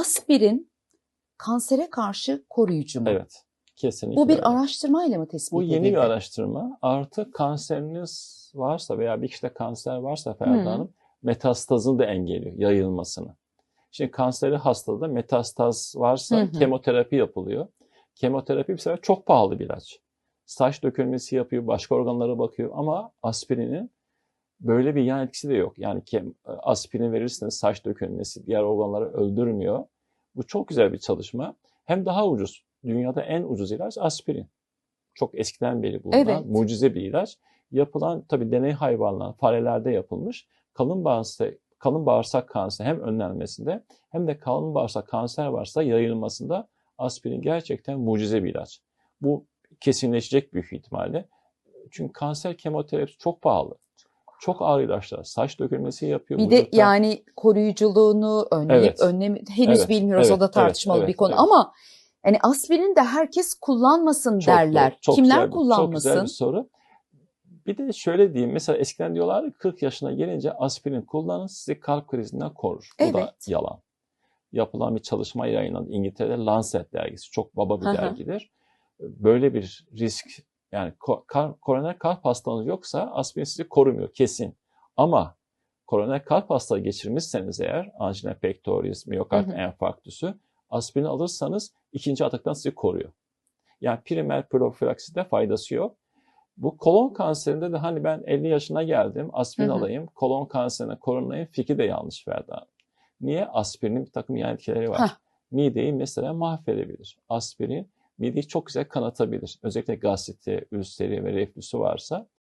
Aspirin kansere karşı koruyucu mu? Evet. Kesinlikle. Bu bir öyle. araştırmayla mı tespit Bu yeni edildi? bir araştırma. Artı kanseriniz varsa veya bir kişide kanser varsa Ferda. Hanım metastazını da engelliyor, yayılmasını. Şimdi kanseri hastada metastaz varsa hı. kemoterapi yapılıyor. Kemoterapi bir sefer çok pahalı bir ilaç. Saç dökülmesi yapıyor, başka organlara bakıyor ama aspirinin böyle bir yan etkisi de yok. Yani kem, aspirin verirseniz saç dökülmesi diğer organları öldürmüyor. Bu çok güzel bir çalışma. Hem daha ucuz. Dünyada en ucuz ilaç aspirin. Çok eskiden beri bulunan Evet. mucize bir ilaç. Yapılan tabii deney hayvanlar, farelerde yapılmış. Kalın bağırsak, kalın bağırsak kanseri hem önlenmesinde hem de kalın bağırsak kanser varsa yayılmasında aspirin gerçekten mucize bir ilaç. Bu kesinleşecek büyük ihtimalle. Çünkü kanser kemoterapisi çok pahalı. Çok ağır ilaçlar. Saç dökülmesi yapıyor. Bir de yani koruyuculuğunu önleyip Evet. önlemi henüz Evet, bilmiyoruz o evet, da evet, tartışmalı evet, bir konu evet. ama yani aspirin de herkes kullanmasın Çok derler. doğru, çok Kimler güzel kullanmasın? Çok güzel bir soru. Bir de şöyle diyeyim. Mesela eskiden diyorlardı ki 40 yaşına gelince aspirin kullanın sizi kalp krizinden korur. Bu da Evet. yalan. Yapılan bir çalışma yayınlandı. İngiltere'de Lancet dergisi. Çok baba bir dergidir. Böyle bir risk yani kar- koroner kalp hastalığınız yoksa aspirin sizi korumuyor kesin. Ama koroner kalp hastalığı geçirmişseniz eğer angina pectoris, miyokard enfarktüsü aspirin alırsanız ikinci ataktan sizi koruyor. Yani primer profilakside faydası yok. Bu kolon kanserinde de hani ben 50 yaşına geldim aspirin Hı hı. alayım kolon kanserine korunayım fikri de yanlış verdi. Niye? Aspirinin bir takım yan etkileri var. Heh. Mideyi mesela mahvedebilir. Aspirin mideyi çok güzel kanatabilir. Özellikle gastriti, ülseri ve reflüsü varsa